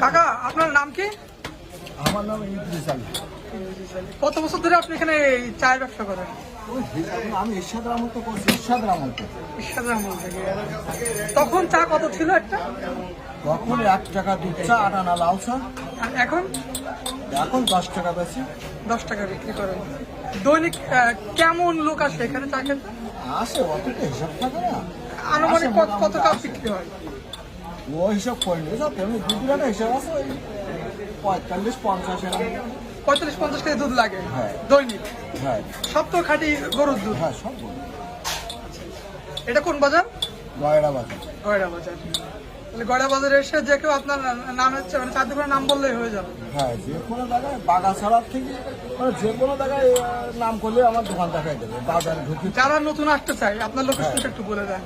কাকা আপনার নাম কি? আমার নাম ইদ্রিস আলী কত বছর ধরে আপনি এখানে এই চায়ের ব্যবসা করেন? আমি ইরশাদ আমল তো করছি ইরশাদ ঈশ্বরের আমল থেকে। তখন চা কত ছিল একটা? তখন এক টাকা দুধ চা আট আনা লাল চা। আর এখন? এখন দশ টাকা বেশি। দশ টাকা বিক্রি করেন। দৈনিক কেমন লোক আসে এখানে চা খেতে? আসে অত তো হিসাব থাকে না। আনুমানিক কত কত কাপ বিক্রি হয়? ও হিসাব করে নিয়ে যাও তেমনি টাকা হিসাব আছে পঁয়তাল্লিশ পঞ্চাশ এরকম। পঁয়তাল্লিশ পঞ্চাশ কেজি দুধ লাগে। হ্যাঁ। দৈনিক। হ্যাঁ। সব তো খাঁটি গরুর দুধ। হ্যাঁ সব এটা কোন বাজার? গয়রা বাজার। গয়রা বাজার। তাহলে গয়রা বাজারে এসে যে কেউ আপনার নাম হচ্ছে মানে চার দোকানের নাম বললেই হয়ে যাবে। হ্যাঁ যে কোনো জায়গায় বাগাছাড়ার থেকে মানে যে কোনো জায়গায় নাম করলে আমার দোকান দেখাই দেবে বাজারে ঢুকি। যারা নতুন আসতে চাই আপনার লোকেশনটা একটু বলে দেন।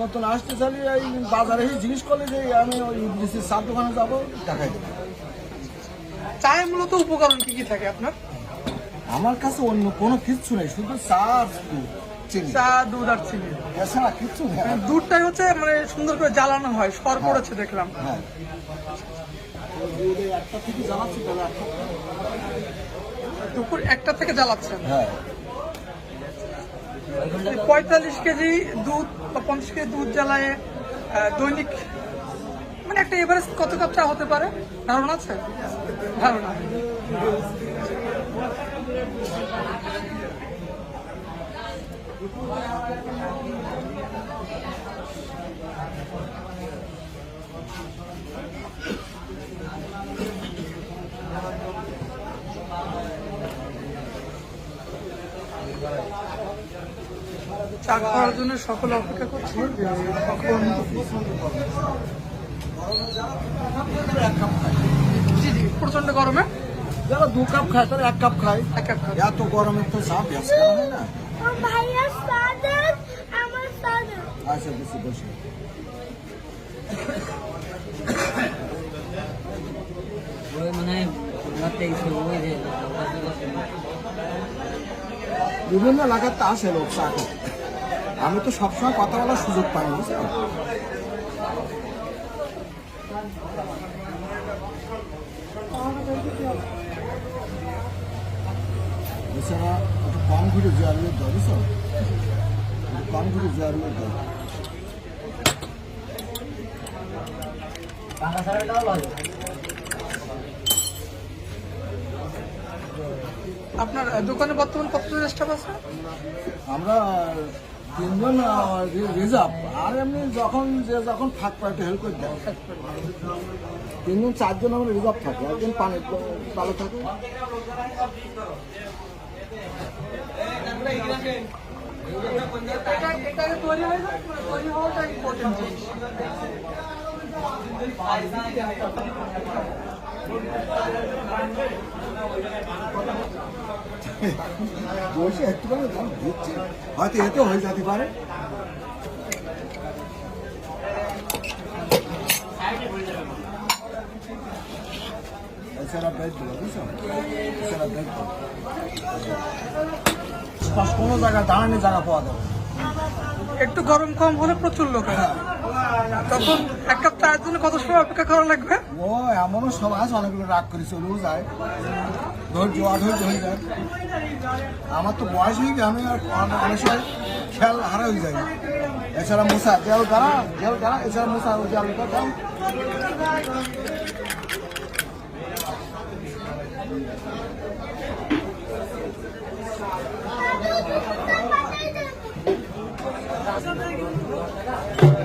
নতুন আসতে এই বাজারে জিজ্ঞেস করলে যে আমি ওই দোকানে যাব দেখাই দেবো। চায়ে মূলত উপকরণ কি কি থাকে আপনার? আমার কাছে অন্য কোনো কিচ্ছু নেই শুধু চা আর দুধ, চিনি। চা দুধ আর চিনি। এছাড়া কিচ্ছু নেই মানে দুধটাই হচ্ছে মানে সুন্দর করে জ্বালানো হয় সর পড়েছে দেখলাম। হ্যাঁ। একটা থেকে জ্বালাচ্ছি তাহলে দুপুর একটা থেকে জ্বালাচ্ছেন? হ্যাঁ। পঁয়তাল্লিশ কেজি দুধ বা পঞ্চাশ কেজি দুধ জ্বালায় দৈনিক মানে একটা এভারেজ কত কাপ চা হতে পারে? ধারণা আছে? ধারণা চা খাওয়ার জন্য সকলে অপেক্ষা করছি। প্রচণ্ড গরমে? যারা দু কাপ খায় তারা এক কাপ খায়। এক এক কাপ এত গরমে তো চা ব্যাস করা হয় না ভাইয়া সাদত আমার আচ্ছা বেশি বসে ওই মানে রাতেই সে ওই যে বিভিন্ন এলাকার তা আসে লোক চা আমি তো সবসময় কথা বলার সুযোগ পাই না বুঝলে? এছাড়া একটু কম ঘুরে জোয়ারের দর বুঝছ? একটু কম ঘুরে জোয়ারের দর পাকা ছাড়াটাও লাগে আপনার দোকানে বর্তমান কতজন স্টাফ আছে? আমরা তিনজন রিজার্ভ। আর এমনি যখন যে যখন ফাঁক পায় একটু হেল্প করে তিনজন, চারজন আমরা রিজার্ভ থাকে, একজন পানি, ভালো থাকে। ইম্পর্টেন্ট বসে একটুখানি দাম দিচ্ছে। হয়তো এতে হয়ে যেতে পারে। কোনো জায়গায় দাঁড়ানি জায়গা পাওয়া যাবে একটু গরম কম হলে প্রচুর লোক আসে তখন এক কাপ জন্য কত সময় অপেক্ষা করা লাগবে? ও, এমনও সব অনেকগুলো রাগ করে, চলেও যায়। ধৈর্য, অধৈর্য হয়ে যায়। আমার তো বয়স হয়ে গেছে, আমি অনেক- সময় খেয়াল হারা হয়ে যাই। এছাড়া মশা, দেয়াল দ্বারা দেয়াল দ্বারা, এছাড়া মশা ওই দেয়ালটা দাও এছাড়া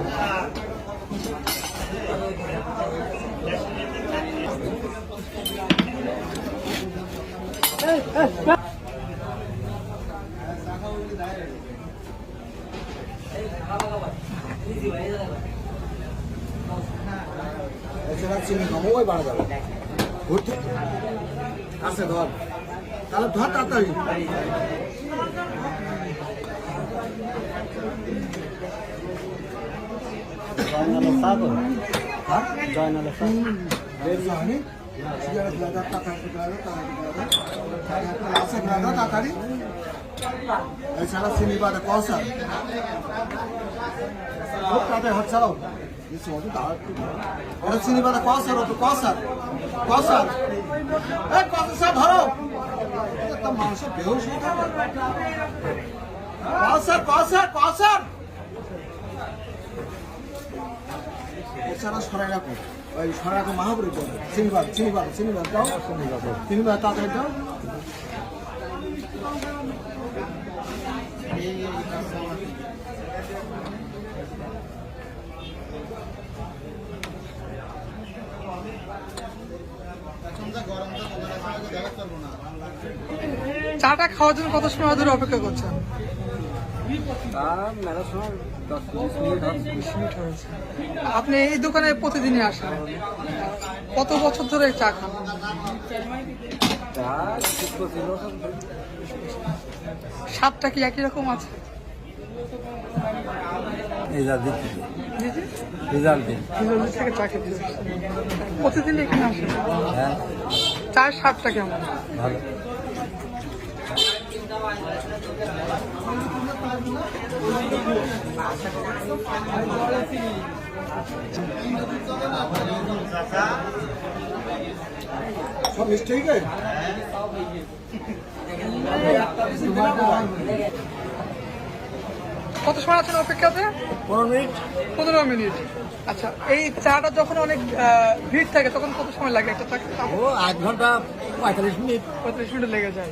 চিনি কম ওই বাড়া যাবে ঘুরতে আছে ধর তাহলে সিগারেট লাগা তাড়াতাড়ি লাগা তাড়াতাড়ি এছাড়া সিনেমাটা কসা খুব কিছু হবে ওটা সিনেমাটা কসার তো কসার কসার এ কসার ধরো মানুষের বেহুশ কসার কসার কসার এছাড়া সরাই রাখো ওই রাখো মাহাপুরে যাও সিনেমার সিনেমার সিনেমার যাও সিনেমার তাড়াতাড়ি যাও চাটা খাওয়ার জন্য কত সময় ধরে অপেক্ষা করছেন? তা মেলার সময় আপনি এই দোকানে প্রতিদিনই আসেন? কত বছর ধরে চা খান? স্বাদটা কি একই রকম আছে? প্রতিদিন এখানে আসেন? হ্যাঁ। চায়ের স্বাদটা কেমন? ভালো। সব মিষ্টি হয়ে কত সময় আছেন অপেক্ষাতে? পনেরো মিনিট। পনেরো মিনিট। আচ্ছা এই চাটা যখন অনেক ভিড় থাকে তখন কত সময় লাগে একটা চা ও আধ ঘণ্টা পঁয়তাল্লিশ মিনিট। পঁয়ত্রিশ মিনিট লেগে যায়।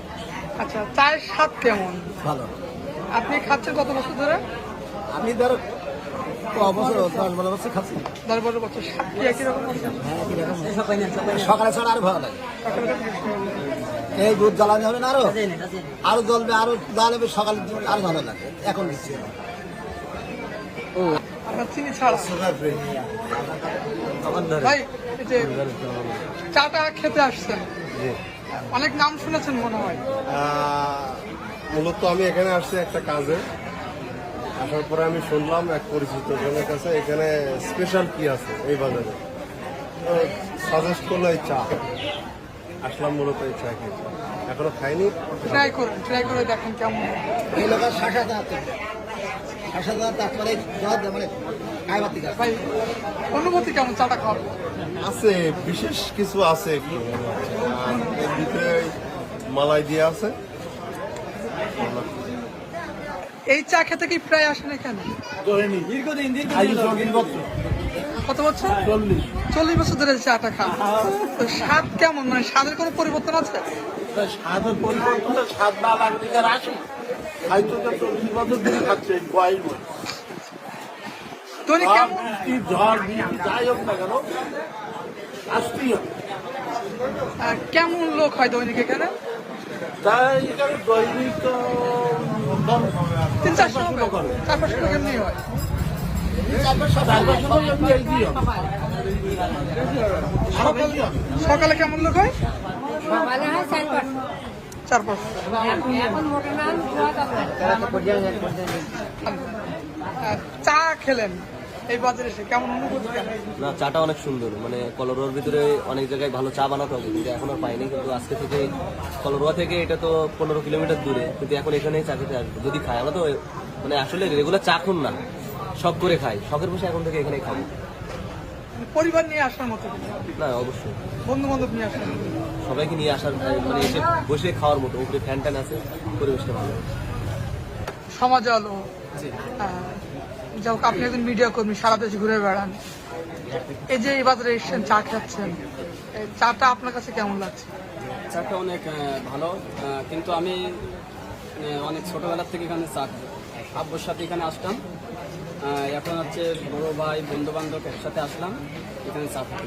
আচ্ছা চায়ের স্বাদ কেমন? ভালো। আপনি খাচ্ছেন কত বছর ধরে? আমি ধরো ক বছর দশ বারো বছর খাচ্ছি। দশ বারো বছর। স্বাদ কি একই রকম আছে? সকালে ছাড়া আরও ভালো লাগে। এই দুধ জ্বালানো হবে না আরও? আরও জ্বলবে আরও জ্বালাবে সকালে আরও ভালো লাগে। এখন আপনার চিনি ছাড়া? ভাই চাটা খেতে আসছেন। অনেক নাম শুনেছেন মনে হয়। মূলত আমি এখানে আসছি একটা কাজে। আসার পরে আমি শুনলাম এক পরিচিত জনের কাছে এখানে স্পেশাল কি আছে এই বাজারে? সাজেস্ট করল এই চা। আসলাম মূলত এই চা খেতে। এখনও খাইনি। ট্রাই করুন ট্রাই করে দেখেন কেমন। এই লোক শাসা দাঁত তারপরে মানে ভাই অনুভূতি কেমন? চাটা খাওয়ার আছে বিশেষ কিছু আছে একটু। এর ভিতরে মালাই দিয়ে আছে। এই চা খেতে কি প্রায় আসেন এখানে কত বছর? চল্লিশ। বছর ধরে চাটা খান। তো স্বাদ কেমন? মানে স্বাদের কোনো পরিবর্তন আছে? স্বাদের পরিবর্তন স্বাদ না লাগলে আসে হয়তো তো চল্লিশ বছর ধরে খাচ্ছে ঝড় যাই হোক না কেন আসতেই হবে। কেমন লোক হয় দৈনিক এখানে? তাই এখানে দৈনিক তো তিন চারশো লোক হবে। চার পাঁচশো লোক এমনি হয়। সকাল কেমন লোক হয়? সকালে হয় চার পাঁচশো। চা খেলেন এই বাজারে এসে কেমন অনুভূতি না চাটা অনেক সুন্দর। মানে কলরোয়ার ভিতরে অনেক জায়গায় ভালো চা বানাতে হবে কিন্তু এখন আর পাইনি কিন্তু আজকে থেকে কলরোয়া থেকে এটা তো পনেরো কিলোমিটার দূরে কিন্তু এখন এখানেই চা খেতে আসব। যদি খাই আমরা তো মানে আসলে রেগুলার চা খুন না শখ করে খাই। শখের বসে এখন থেকে এখানেই খাব। পরিবার নিয়ে আসার মতো না অবশ্যই। বন্ধু বান্ধব নিয়ে আসার সবাইকে নিয়ে আসার মানে এসে বসে খাওয়ার মতো উপরে ফ্যান ট্যান আছে পরিবেশটা ভালো। সমাজে আলো? হোক, আপনি একজন মিডিয়া কর্মী, সারা দেশে ঘুরে বেড়ান। এই যে এই বাজারে এসছেন, চা খাচ্ছেন চাটা আপনার কাছে কেমন লাগছে? চাটা অনেক ভালো কিন্তু আমি অনেক ছোটবেলার থেকে এখানে চা খাই। আব্বুর সাথে এখানে আসতাম এখন হচ্ছে বড় ভাই বন্ধু বান্ধব একসাথে আসলাম, এখানে চা খাই।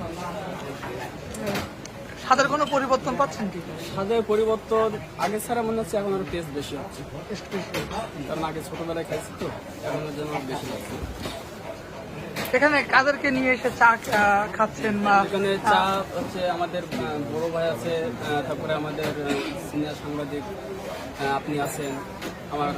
স্বাদের কোনো পরিবর্তন পাচ্ছেন কি? স্বাদের পরিবর্তন আগে ছাড়া মনে হচ্ছে এখন আরও টেস্ট বেশি হচ্ছে। কারণ আগে ছোটবেলায় খাইছি তো এখন জন্য বেশি লাগছে। এখানে কাদেরকে নিয়ে এসে চা খাচ্ছেন বা এখানে চা হচ্ছে আমাদের বড় ভাই আছে তারপরে আমাদের সিনিয়র সাংবাদিক আপনি আছেন আমার